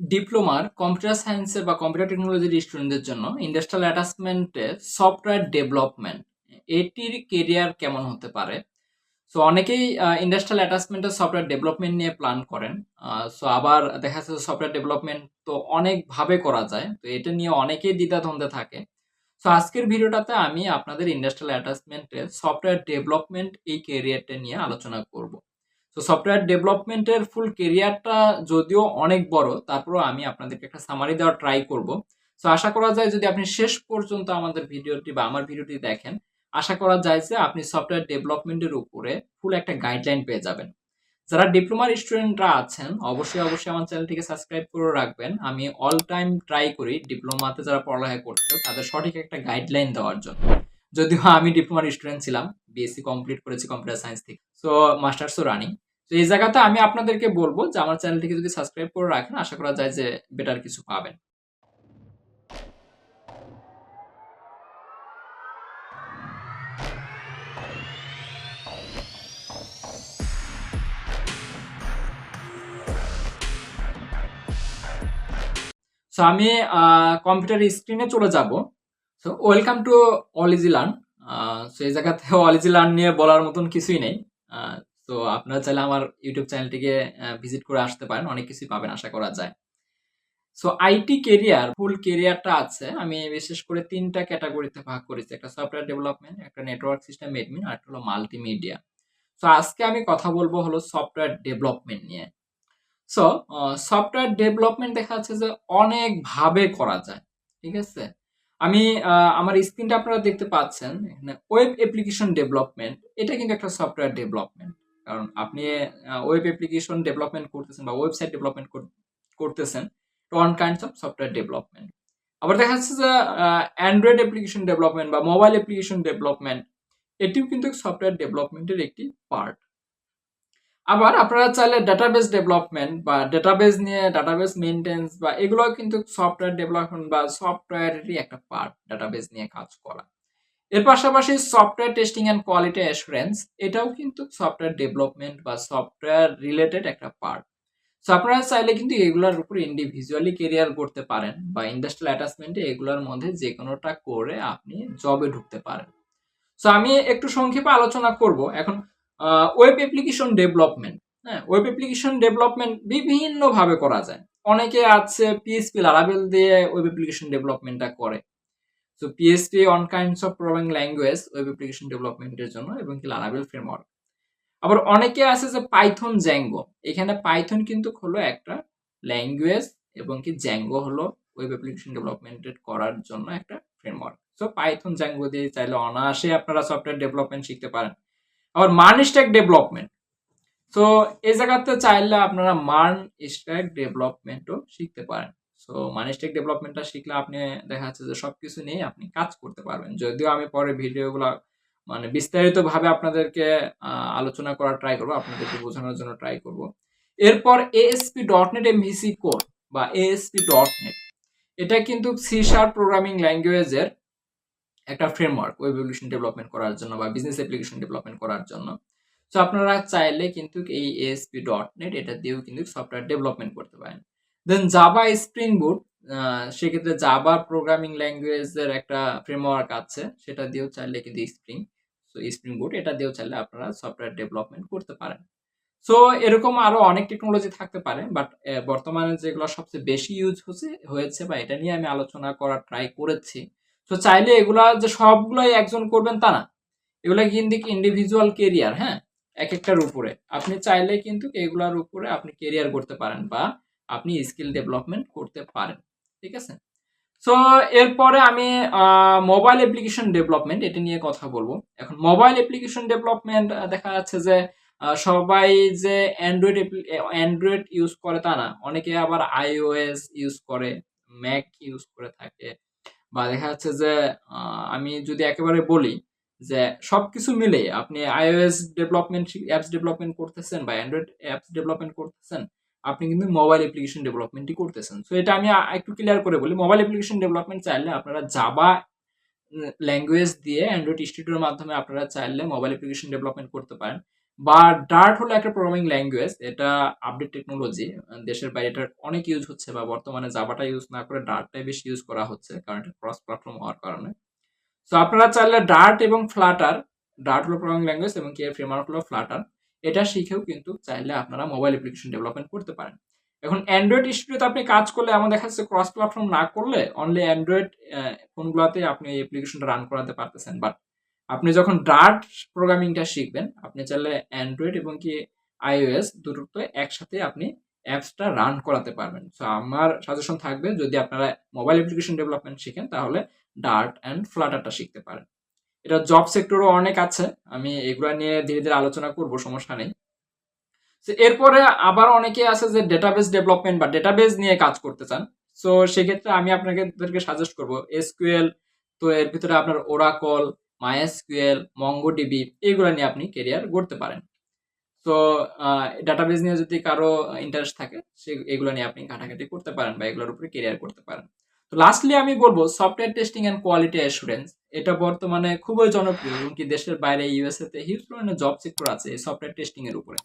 ডিপ্লোমার computer সায়েন্সের বা computer টেকনোলজির স্টুডেন্টদের জন্য ইন্ডাস্ট্রিয়াল অ্যাটাচমেন্টে সফটওয়্যার ডেভেলপমেন্ট, এটির কেরিয়ার কেমন হতে পারে? সো অনেকেই ইন্ডাস্ট্রিয়াল অ্যাটাচমেন্টের সফটওয়্যার ডেভেলপমেন্ট নিয়ে প্ল্যান করেন। সো আবার দেখা যাচ্ছে সফটওয়্যার ডেভেলপমেন্ট তো অনেকভাবে করা যায়। তো, এটা নিয়ে অনেকেই দ্বিধাদ্বন্দ্বে থাকে। সো আজকের ভিডিওটাতে আমি আপনাদের ইন্ডাস্ট্রিয়াল অ্যাটাচমেন্টে সফটওয়্যার ডেভেলপমেন্ট, এই কেরিয়ারটা নিয়ে আলোচনা করব। তো সফটওয়্যার ডেভেলপমেন্টের ফুল কেরিয়ারটা যদিও অনেক বড়, তারপরেও আমি আপনাদেরকে একটা সামারি দেওয়ার ট্রাই করব। সো আশা করা যায় যদি আপনি শেষ পর্যন্ত আমাদের ভিডিওটি বা আমার ভিডিওটি দেখেন, আশা করা যায় যে আপনি সফটওয়্যার ডেভেলপমেন্টের উপরে ফুল একটা গাইডলাইন পেয়ে যাবেন। যারা ডিপ্লোমার স্টুডেন্টরা আছেন, অবশ্যই অবশ্যই আমার চ্যানেলটিকে সাবস্ক্রাইব করে রাখবেন। আমি অল টাইম ট্রাই করি ডিপ্লোমাতে যারা পড়ালেখা করতে তাদের সঠিক একটা গাইডলাইন দেওয়ার জন্য। যদিও আমি ডিপ্লোমার স্টুডেন্ট ছিলাম বিএসসি কমপ্লিট করেছি কম্পিউটার সায়েন্স থেকে। সো মাস্টার্সও রানিং তো এই জায়গাতে আমি আপনাদেরকে বলব যে আমার চ্যানেলটিকে যদি সাবস্ক্রাইব করে রাখেন, আশা করা যায় যে বেটার কিছু পাবেন। সো আমি কম্পিউটার স্ক্রিনে চলে যাব। সো ওয়েলকাম টু অলিজিলান সো এই জায়গাতে অলিজিলান নিয়ে বলার মতন কিছুই নেই। তো আপনারা চাইলে আমার ইউটিউব চ্যানেলটিকে ভিজিট করে আসতে পারেন। অনেক কিছুই পাবেন, আশা করা যায়। সো আইটি কেরিয়ার ফুল কেরিয়ারটা আছে। আমি বিশেষ করে তিনটা ক্যাটাগরিতে ভাগ করেছি। একটা সফটওয়্যার ডেভেলপমেন্ট একটা নেটওয়ার্ক সিস্টেম এডমিন আর একটা হলো মাল্টিমিডিয়া সো আজকে আমি কথা বলব হলো সফটওয়্যার ডেভেলপমেন্ট নিয়ে। সো সফটওয়্যার ডেভেলপমেন্ট দেখা যাচ্ছে যে অনেকভাবে করা যায়। ঠিক আছে? আমি আমার স্ক্রিনটা আপনারা দেখতে পাচ্ছেন। এখানে ওয়েব অ্যাপ্লিকেশন ডেভেলপমেন্ট এটা কিন্তু একটা সফটওয়্যার ডেভেলপমেন্ট কারণ আপনি ওয়েব অ্যাপ্লিকেশন ডেভেলপমেন্ট করতেছেন বা ওয়েবসাইট ডেভেলপমেন্ট করতেছেন one kinds of software development আবার দেখা যাচ্ছে যে অ্যান্ড্রয়েড অ্যাপ্লিকেশন ডেভেলপমেন্ট বা মোবাইল অ্যাপ্লিকেশন ডেভেলপমেন্ট এটিও কিন্তু সফটওয়্যার ডেভেলপমেন্টের একটি পার্ট আবার আপনারা চাইলে ডাটাবেস ডেভেলপমেন্ট বা ডাটাবেস নিয়ে ডাটাবেস মেনটেন্স বা এগুলো কিন্তু সফটওয়্যার ডেভেলপমেন্ট বা সফটওয়্যারেরই একটা পার্ট ডাটাবেস নিয়ে কাজ করা। এর পাশাপাশি software testing and quality assurance এটাও কিন্তু সফটওয়্যার ডেভেলপমেন্ট বা সফটওয়্যার রিলেটেড একটা পার্ট সো আপনারা চাইলে কিন্তু এগুলোর উপর ইন্ডিভিজুয়ালি কেরিয়ার করতে পারেন বা ইন্ডাস্ট্রিয়াল অ্যাটাচমেন্টে এগুলোর মধ্যে যে কোনোটা করে আপনি জবে ঢুকতে পারেন। সো আমি একটু সংক্ষেপে আলোচনা করব। এখন ওয়েব অ্যাপ্লিকেশন ডেভেলপমেন্ট হ্যাঁ ওয়েব অ্যাপ্লিকেশন ডেভেলপমেন্ট বিভিন্নভাবে করা যায়। অনেকে আছে পিএসপি লারাবেল দিয়ে ওয়েব অ্যাপ্লিকেশন ডেভেলপমেন্টটা করে। So PSP on kinds of programming language web application ডেভেলপমেন্টের জন্য এবং কি লারাবেল ফ্রেমওয়ার্ক আবার অনেকে আছে যে পাইথন জ্যাঙ্গো এখানে পাইথন কিন্তু হলো একটা ল্যাঙ্গুয়েজ এবং কি জ্যাঙ্গো হলো ওয়েব অ্যাপ্লিকেশন ডেভেলপমেন্টেড করার জন্য একটা ফ্রেমওয়ার্ক সো পাইথন জ্যাঙ্গো দিয়ে চাইলে অনায়াসে আপনারা সফটওয়্যার ডেভেলপমেন্ট শিখতে পারেন। আবার মান স্ট্যাক ডেভেলপমেন্ট সো এই জায়গাতে চাইলে আপনারা মান স্ট্যাক ডেভেলপমেন্টও শিখতে পারেন। সো মান স্ট্যাক ডেভেলপমেন্টটা শিখলে আপনি দেখা যাচ্ছে যে সবকিছু নিয়ে আপনি কাজ করতে পারবেন। যদিও আমি পরে ভিডিওগুলো মানে বিস্তারিতভাবে আপনাদেরকে আলোচনা করার ট্রাই করব, আপনাদেরকে বোঝানোর জন্য ট্রাই করব। এরপর ASP dot net MVC code বা এএসপি ডট নেট এটা কিন্তু সি শার্প প্রোগ্রামিং ল্যাঙ্গুয়েজের একটা ফ্রেমওয়ার্ক ওয়েব অ্যাপ্লিকেশন ডেভেলপমেন্ট করার জন্য বা বিজনেস অ্যাপ্লিকেশন ডেভেলপমেন্ট করার জন্য। সো আপনারা চাইলে কিন্তু এই এএসপি ডট নেট এটা দিয়েও কিন্তু সফটওয়্যার ডেভেলপমেন্ট করতে পারেন। দেন জাভা স্প্রিং বুট সেক্ষেত্রে জাভা প্রোগ্রামিং ল্যাঙ্গুয়েজের একটা ফ্রেমওয়ার্ক আছে, সেটা দিয়েও চাইলে কিন্তু স্প্রিং সো স্প্রিং বুট এটা দিয়েও চাইলে আপনারা সফটওয়্যার ডেভেলপমেন্ট করতে পারেন। সো এরকম আরও অনেক টেকনোলজি থাকতে পারে বাট বর্তমানে যেগুলো সবচেয়ে বেশি ইউজ হচ্ছে, হয়েছে বা এটা নিয়ে আমি আলোচনা করার ট্রাই করেছি। তো চাইলে এগুলা যে সবগুলাই একজন করবেন তা না। এগুলা কিন্তু ইন্ডিভিজুয়াল কেরিয়ার হ্যাঁ এক একটার উপরে। আপনি চাইলে কিন্তু এগুলার উপরে আপনি কেরিয়ার করতে পারেন বা আপনি স্কিল ডেভেলপমেন্ট করতে পারেন, ঠিক আছে? সো এরপরে আমি মোবাইল অ্যাপ্লিকেশন ডেভেলপমেন্ট এটা নিয়ে কথা বলব। এখন মোবাইল অ্যাপ্লিকেশন ডেভেলপমেন্ট দেখা যাচ্ছে যে সবাই যে অ্যান্ড্রয়েড অ্যান্ড্রয়েড ইউজ করে তা না, অনেকে আবার আইওএস ইউজ করে ম্যাক ইউজ করে থাকে। বা দেখা যাচ্ছে যে আমি যদি একেবারে বলি যে, সবকিছু মিলে আপনি আইওএস ডেভেলপমেন্ট অ্যাপস ডেভেলপমেন্ট করতেছেন বা অ্যান্ড্রয়েড অ্যাপস ডেভেলপমেন্ট করতেছেন আপনি কিন্তু মোবাইল অ্যাপ্লিকেশন ডেভেলপমেন্টই করতেছেন। সো এটা আমি একটু ক্লিয়ার করে বলি। মোবাইল অ্যাপ্লিকেশন ডেভেলপমেন্ট চাইলে আপনারা জাবা ল্যাঙ্গুয়েজ দিয়ে অ্যান্ড্রয়েড স্টুডিওর মাধ্যমে আপনারা চাইলে মোবাইল অ্যাপ্লিকেশন ডেভেলপমেন্ট করতে পারেন। বা ডার্ট হলো একটা প্রোগ্রামিং ল্যাঙ্গুয়েজ এটা আপডেট টেকনোলজি দেশের বাইরে এটার অনেক ইউজ হচ্ছে বা বর্তমানে জাবাটা ইউজ না করে ডার্টটাই বেশি ইউজ করা হচ্ছে, কারণ এটা ক্রস প্ল্যাটফর্ম হওয়ার কারণে। সো আপনারা চাইলে ডার্ট এবং ফ্লাটার ডার্ট হলো প্রোগ্রামিং ল্যাঙ্গুয়েজ এবং কে ফ্রেমওয়ার্ক হলো ফ্লাটার এটা শিখেও কিন্তু চাইলে আপনারা মোবাইল অ্যাপ্লিকেশন ডেভেলপমেন্ট করতে পারেন। এখন অ্যান্ড্রয়েড স্টুডিওতে আপনি কাজ করলে আমার দেখা যাচ্ছে ক্রস প্ল্যাটফর্ম না করলে অনলি অ্যান্ড্রয়েড ফোনগুলোতে আপনি এই অ্যাপ্লিকেশনটা রান করাতে পারতেছেন। বাট আপনি যখন ডার্ট প্রোগ্রামিংটা শিখবেন, আপনি চাইলে অ্যান্ড্রয়েড এবং কি আইওএস দুটোতে একসাথে আপনি অ্যাপসটা রান করাতে পারবেন। সো আমার সাজেশন থাকবে, যদি আপনারা মোবাইল অ্যাপ্লিকেশন ডেভেলপমেন্ট শিখেন, তাহলে ডার্ট অ্যান্ড ফ্লাটারটা শিখতে পারেন। এটা জব সেক্টরও অনেক আছে। আমি এগুলো নিয়ে ধীরে ধীরে আলোচনা করব, সমস্যা নেই। এরপরে আবার অনেকে আছে যে ডেটাবেস ডেভেলপমেন্ট বা ডেটাবেস নিয়ে কাজ করতে চান। সো সেক্ষেত্রে আমি আপনাদেরকে সাজেস্ট করব এসকিউএল তো এর ভিতরে আপনার ওরাকল মাইএসকিউএল মঙ্গোডিবি এগুলো নিয়ে আপনি কেরিয়ার গড়তে পারেন। তো ডাটাবেস নিয়ে যদি কারও ইন্টারেস্ট থাকে, সে এগুলো নিয়ে আপনি ঘাটাঘাটি করতে পারেন বা এগুলোর উপরে কেরিয়ার করতে পারেন। তো লাস্টলি আমি বলব software testing and quality assurance এটা বর্তমানে খুবই জনপ্রিয়, এবং কি দেশের বাইরে ইউএসএ তে হিউজ পরিমাণে জব সেক্টর আছে এই সফটওয়্যার টেস্টিং এর উপরে।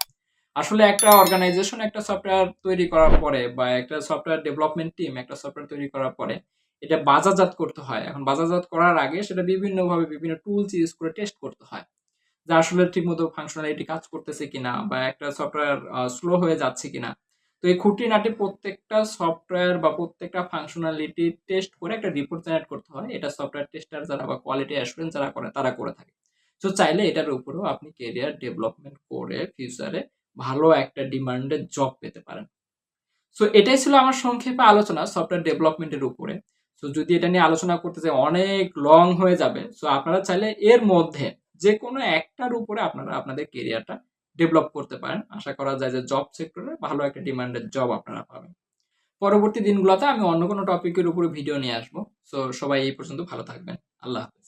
আসলে একটা অর্গানাইজেশন একটা সফটওয়্যার তৈরি করার পরে বা একটা সফটওয়্যার ডেভেলপমেন্ট টিম একটা সফটওয়্যার তৈরি করার পরে এটা বাজারজাত করতে হয়। এখন বাজারজাত করার আগে সেটা বিভিন্নভাবে বিভিন্ন টুলস ইউজ করে টেস্ট করতে হয়। যে আসলে ঠিকমতো ফাংশনালিটি কাজ করতেছে কিনা বা একটা সফটওয়্যার স্লো হয়ে যাচ্ছে কিনা। তো এই খুঁটিনাটি প্রত্যেকটা সফটওয়্যার বা প্রত্যেকটা ফাংশনালিটি টেস্ট করে একটা রিপোর্ট জেনারেট করতে হয়। এটা সফটওয়্যার টেস্টার যারা বা কোয়ালিটি অ্যাসুরেন্স যারা করে, তারা করে থাকে। তো চাইলে এটার উপরেও আপনি কেরিয়ার ডেভেলপমেন্ট করে ফিউচারে ভালো একটা ডিমান্ডের জব পেতে পারেন। সো এটাই ছিল আমার সংক্ষেপে আলোচনা সফটওয়্যার ডেভেলপমেন্টের উপরে। সো যদি এটা নিয়ে আলোচনা করতে চাই, অনেক লং হয়ে যাবে। সো আপনারা চাইলে এর মধ্যে যে কোনো একটার উপরে আপনারা আপনাদের কেরিয়ারটা ডেভেলপ করতে পারেন। আশা করা যায় যে জব সেক্টরে ভালো একটা ডিমান্ডের জব আপনারা পাবেন। পরবর্তী দিনগুলোতে আমি অন্য কোনো টপিকের উপরে ভিডিও নিয়ে আসব। সো সবাই এই পর্যন্ত ভালো থাকবেন। আল্লাহ হাফেজ।